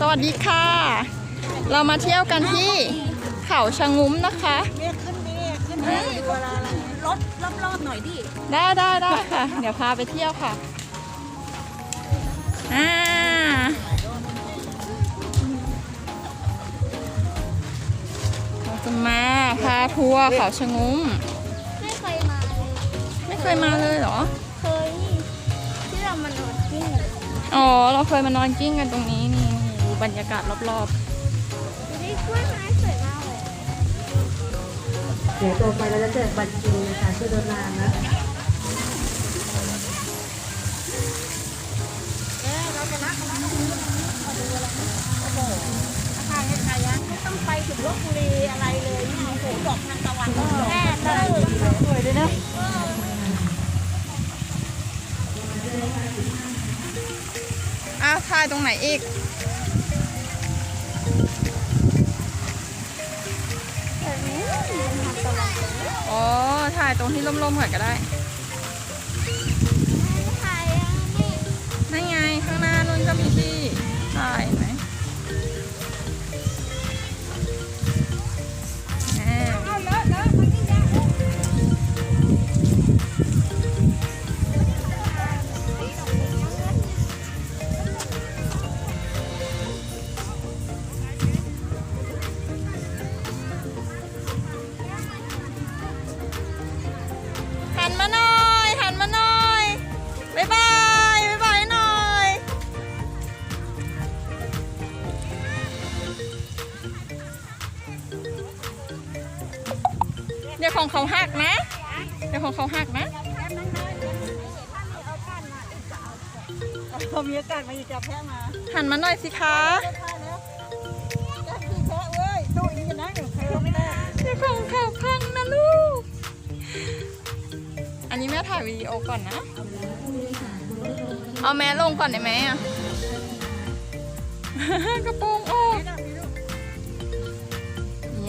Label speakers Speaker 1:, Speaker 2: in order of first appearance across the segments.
Speaker 1: สวัสดีค่ะ เรามาเที่ยวกันที่เขาชะงุ้มนะคะ
Speaker 2: เนี่ยขึ้นนี่ขึ้นนี่ดูอะไรอะไรรถรอบๆหน่อยดิ
Speaker 1: ได้ได้ได้ค่ะ เดี๋ยวพาไปเที่ยวค่ะ อ่า เราจะมาพาทัวร์เขาชะงุ้ม
Speaker 3: ไม่เคยมาเลย
Speaker 1: ไม่เคยมาเลยเหรอ
Speaker 3: เคยที่เรามานอนที่นี่
Speaker 1: อ๋อ เราเคยมานอนกิ้งกันตรงนี้นี่ดูบรรยากาศรอบ
Speaker 3: ดูดิกล้วยไม้สวยมากเลย
Speaker 4: เดี๋ยวต่อไปเราจะแจกบัตรคิวนะคะช่วยโดนนานนะ
Speaker 2: ทางยังไงอะไม่ต้องไปถึงลบบุรีอะไรเลยเนี่ยโอ้โหดอกทานตะวันก็
Speaker 3: แม่
Speaker 1: ถ่ายตรงไหนอีก
Speaker 3: แบบนี้ทำตลอดเลย
Speaker 1: อ๋อ ถ่ายตรงที่ร่มๆก่อนก็ได้
Speaker 3: ไม่ถ่ายอะนี่
Speaker 1: นั่นไง ข้างหน้านู่นก็มีที่ เดี๋ยวของเขาหักนะเดี๋ยวของเขาหักนะ
Speaker 2: พอมีอากาศมาอีกจะแพ้มา
Speaker 1: หันมาหน่อยสิคะ
Speaker 2: ใช่แล้วแก้ขี้แพ้เว้ยตู้อีกนะเดี๋ยวใครก็ไม่ได้
Speaker 1: เดี๋ยวของเขาพังนะลูก อันนี้แม่ถ่ายวิดีโอก่อนนะ เอาแม่ลงก่อนได้ไหมอะกระโปรงออก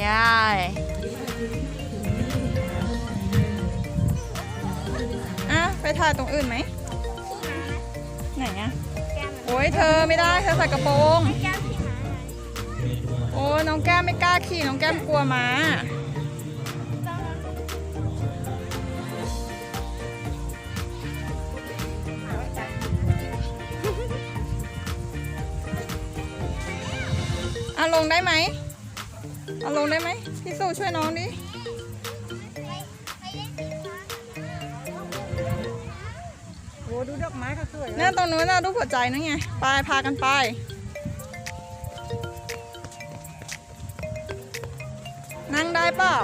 Speaker 1: ยาย ไปถ่ายตรงอื่นไหม ไหนอะโอ้ยเธอไม่ได้เธอใส่กระโปรง
Speaker 3: แก้มที่หมา
Speaker 1: โอ้น้องแก้มไม่กล้าขี่น้องแก้มกลัวม้าเอาลงได้ไหมเอาลงได้ไหมพี่สู้ช่วยน้องดิ
Speaker 2: ม้ก็สวย
Speaker 1: เนี่ยตรงนู้นน่ะรูปหัวใจนั่นไง ไปพากันไป นั่งได้เปล่า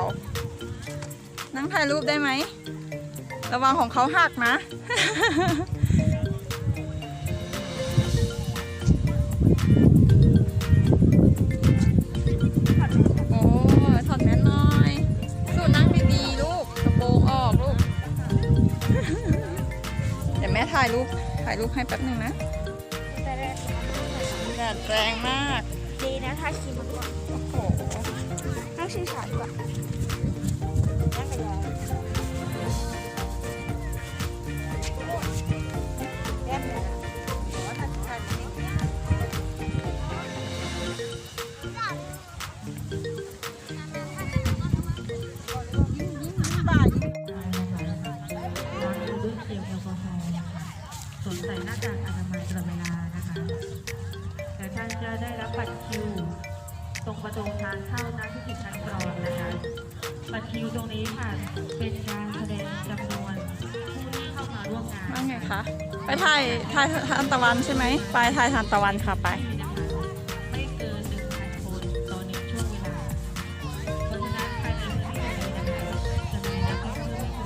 Speaker 1: นั่งถ่ายรูปได้ไหม ระวังของเขาหักนะ ถ่ายรูปถ่ายรูปให้แป๊บหนึ่งนะ
Speaker 3: แต่ได้
Speaker 1: แดดแรงมาก
Speaker 3: ดีนะถ้าขี่มาก่อน
Speaker 1: โอ้โห
Speaker 3: ต้องชิงฉาดก่อน
Speaker 2: ถ่าย
Speaker 1: ถ่ายทานตะวันใช่ไหมไปถ่ายทานตะวันค่ะไป
Speaker 4: ไม่เกินหนึ่งพันคนต่อหนึ่งช่วงเวลาเพราะฉะนั้นภายในนี้เลยนะคะจะมีนักท่องเที่ยว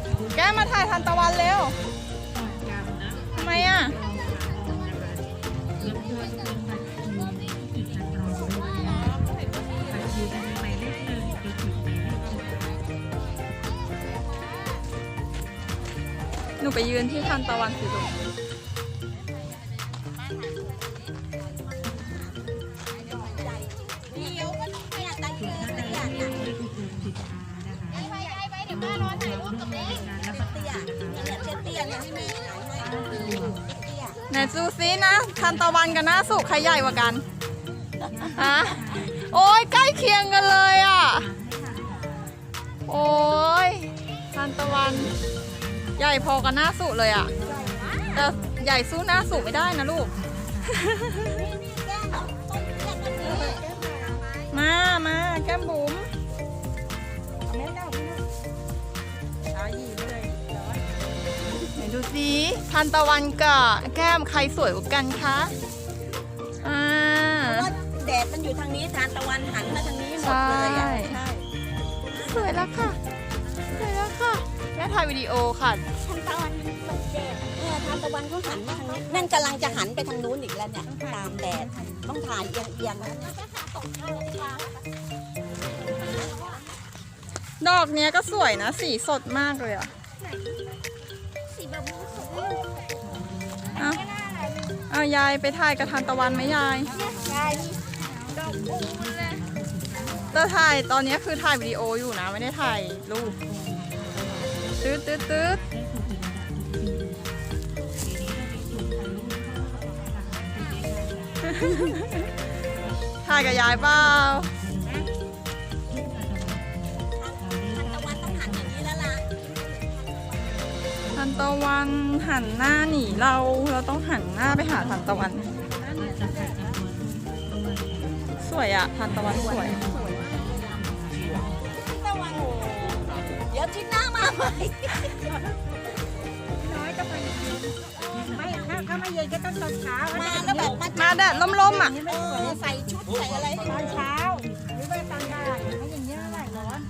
Speaker 4: ไม่ถึง
Speaker 1: แกมาถ่ายทานตะวันเร็วทำไมอะ
Speaker 4: นู
Speaker 1: ไปยืนที่ทานตะวันสิลูก
Speaker 4: ได้อุดหนุนสินค้านะคะ
Speaker 3: ไปไปเดี๋ยวป้ารอถ่ายรูปกับเด็ก
Speaker 4: งนรับประทานนะคะ
Speaker 2: ตี้ยเนี่ยให้แม่ถ่ายให้เตี้
Speaker 1: ไหนซูซินะทันตะวันกับหน้าสุใครใหญ่กว่ากันฮะโอ้ยใกล้เคียงกันเลยอะ โอ้ยทันตะวัน ใหญ่พอกับหน้าสุเลยอะแต่ใหญ่สู้หน้าสุไม่ได้นะลูก
Speaker 2: นี่นี่แก้มเอาต้นเตี้ยต้นนี้
Speaker 1: มามาแก้มบุ๋ม
Speaker 2: แม่เล่าพี่นะสายีไม่เลยร้อน
Speaker 1: ไหนดูสิทันตะวันกับแก้มใครสวยกว่ากันคะอ่า
Speaker 2: เพราะว่าแดดมันอยู่ทางนี้ทานตะวันหันมาทางนี้หมดเลยอะ
Speaker 1: ใช่
Speaker 2: ใช่
Speaker 1: สวยแล้วค่ะสวยแล้วค่ะแม่ถ่ายวิดีโอค่ะ
Speaker 3: ทันตะวันตกแดด
Speaker 2: เนี่ยทานตะวันเขาหันมาทางนี้นั่นกำลังจะหันไปทางนู้นอีกแล้วเนี่ยตามแดดต้องถ่ายเอียงๆแล้วเนี่ย
Speaker 1: ดอกเนี้ยก็สวยนะ สีสดมากเลยอะ
Speaker 3: สีแบบนี้สวย
Speaker 1: เอา
Speaker 3: ไม่น่าอะไรเลย
Speaker 1: เอายายไปถ่ายกับทันตะวันไหมยาย
Speaker 3: เนี่ยยายดอกบูเลย
Speaker 1: แต่ถ่ายตอนนี้คือถ่ายวิดีโออยู่นะ ไม่ได้ถ่ายรูป ตืดตืดตืดถ่ายกับยายเปล่า
Speaker 2: ทานตะวันต้องหันอย่างนี้แล้วล่ะ
Speaker 1: ทันตะวันหันหน้าหนีเรา เราต้องหันหน้าไปหาทันตะวัน สวยอะทันตะวันสวย
Speaker 2: ตะวัน โอ้เดี๋ยวทิศหน้ามาใหม่
Speaker 3: น้อยจะไปไม่ถ้าถ้าไม่เย็นก็ต้องตอนเช้า
Speaker 2: มาแล้วแบบมา
Speaker 1: มาแดดล่มๆอะ
Speaker 2: เออใส่ชุดใส่อะไรให้
Speaker 3: ตอน
Speaker 2: ดู
Speaker 3: เช้าหรือว่าตอนบ่ายไม่อย่างเงี้ยไหลร้อน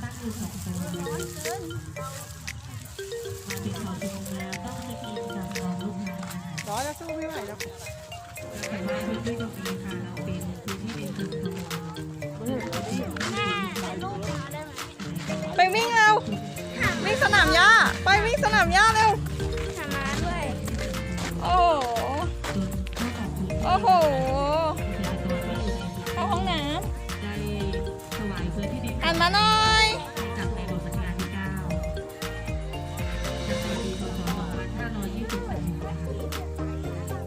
Speaker 2: ร้อนแล้วสู้ไม่ไหวแล้ว
Speaker 1: ไป สนามหญ้า ไปวิ่งสนามหญ้าเร็ว
Speaker 3: ทำมาด้วย
Speaker 1: โอ้โห โอ้โหเข้าห้องน้
Speaker 4: ได้ถวายพื้นที่ดินำ
Speaker 1: หันมาหน่อย
Speaker 4: จากในหลวงรัชกาลที่9จากในปีพศ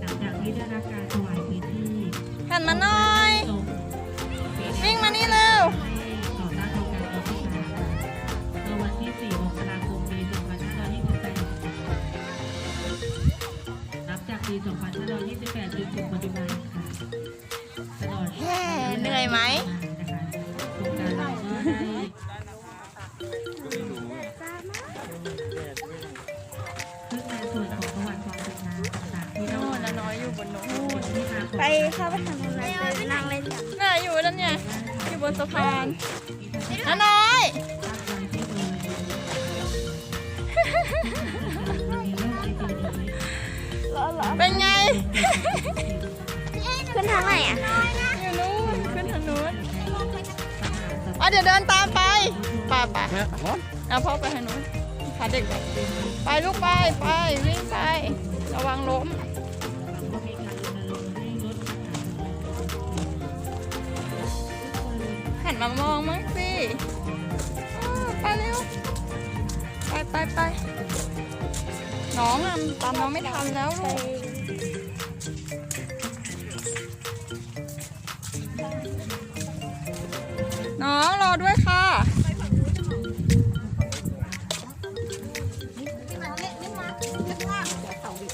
Speaker 4: 2528หลั 2528จนถึงปัจจุบันค่ะตลอด
Speaker 1: แฮ่เหนื่อยไหม
Speaker 4: นะคะโครงการเราก็ได้ซึ่งในส่วนของประวัติความเป็นมาต่างๆที่เรา
Speaker 1: โน่นนะน้อยอยู่บนโน้น
Speaker 4: ที่มาของ
Speaker 3: ไปเข้าไปทำอะไรไปนั่งเล่นกัน
Speaker 1: น่าอยู่นั่นเนี่ยอยู่บนสะพานน้าน้อย
Speaker 3: ร้อนร้อน
Speaker 1: เป็นไง
Speaker 3: ขึ้นทางไหนอะ
Speaker 1: อยู่นู้นขึ้นทางนู้นอะเดี๋ยวเดินตามไปไป่าป่าเอาพ่อไปทางนู้นพาเด็กไปไปลูกไปไปวิ่งไประวังล้มหันมามองมั้งสิอ้าวไปเร็ว ไปไปไป น้องอะตามน้องไม่ทันแล้วลูกน้องรอด้วยค่ะ
Speaker 2: นี่มาเนี่ยนี่มาข้างล่างเดี๋ยวเสาวิก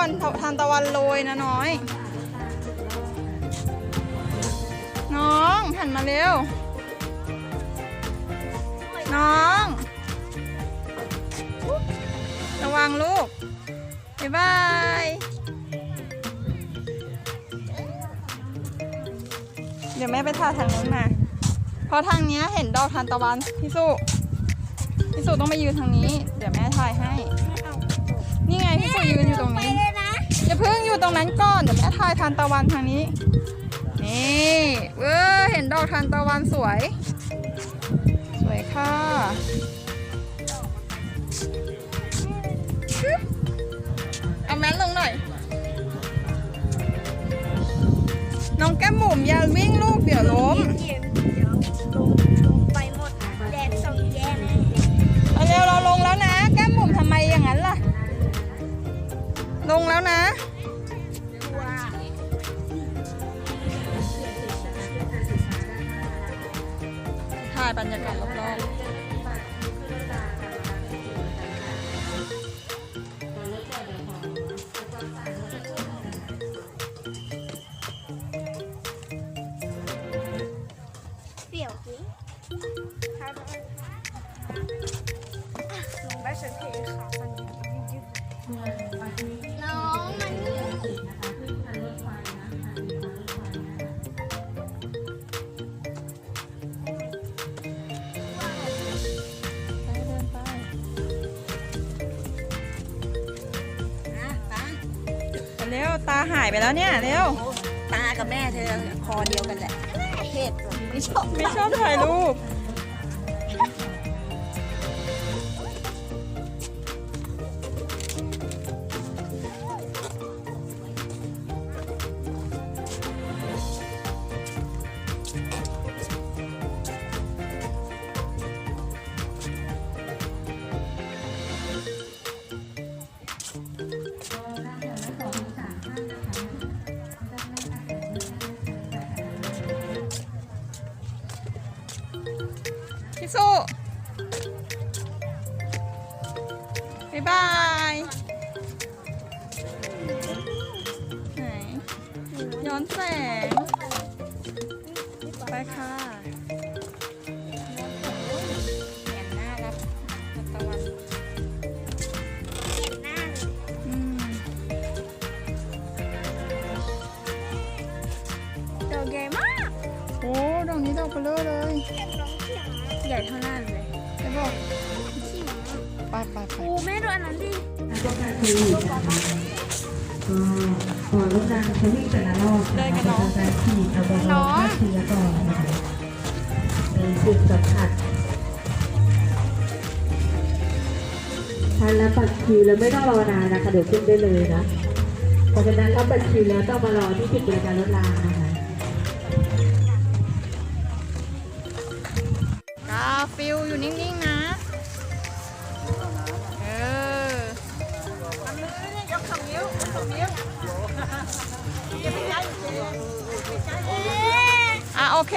Speaker 2: อนทาน
Speaker 1: ตะวันโรยนะน้อย น้องหันมาเร็ว น้อง ระวังลูก บ๊ายบายเดี๋ยวแม่ไปถ่ายทางนู้นมาเพราะทางนี้เห็นดอกทานตะวันพี่สุพี่สุต้องไปยืนทางนี้ เดี๋ยวแม่ถ่ายให้ นี่ไงพิสุยืนอยู่ตรงนี้ อย่าเพิ่งอยู่ตรงนั้นก่อนเดี๋ยวแม่
Speaker 3: ทายทานตะวันทางนี้ นี่
Speaker 1: เออเห็นดอกทานตะวันส
Speaker 3: วย
Speaker 1: สวยค่ะ บรรยากาศรอบ
Speaker 3: ๆ
Speaker 2: ตา
Speaker 1: หายไปแล้วเนี่ยเร็ว
Speaker 2: ตากับแม่เธอคอเดียวกันแหละเทพไม่ชอบ
Speaker 1: ไม่ชอบถ่ายรูป พี่สู้บ๊ายบายไหนย้อนแสง ไปค่ะ เท่า
Speaker 3: หน้าเลย
Speaker 1: ไปบอก
Speaker 3: ขี้หมา
Speaker 1: ไปไปไป
Speaker 3: โอ้แม่ดูอันนั้นดิ
Speaker 4: ก็การคุยนะคะก็ก่อนลูกนางทวีปแต่ละรอบนะคะจะทำการฉีดแอลกอฮอล์ฆ่าเชื้อก่อนนะคะในจุดสัมผัสทานแล้วบัตรคิวแล้วไม่ต้องรอนานนะคะเดี๋ยวขึ้นได้เลยนะเพราะฉะนั้นรับบัตรคิวแล้วต้องมารอที่จุดบริการรถรางนะคะา
Speaker 1: วฟิวอยู่นิ่งๆนะ เออ
Speaker 5: ทำมิ้วขมิ้วอย่าไปใช้อย่าไปใช้
Speaker 1: อะโอเค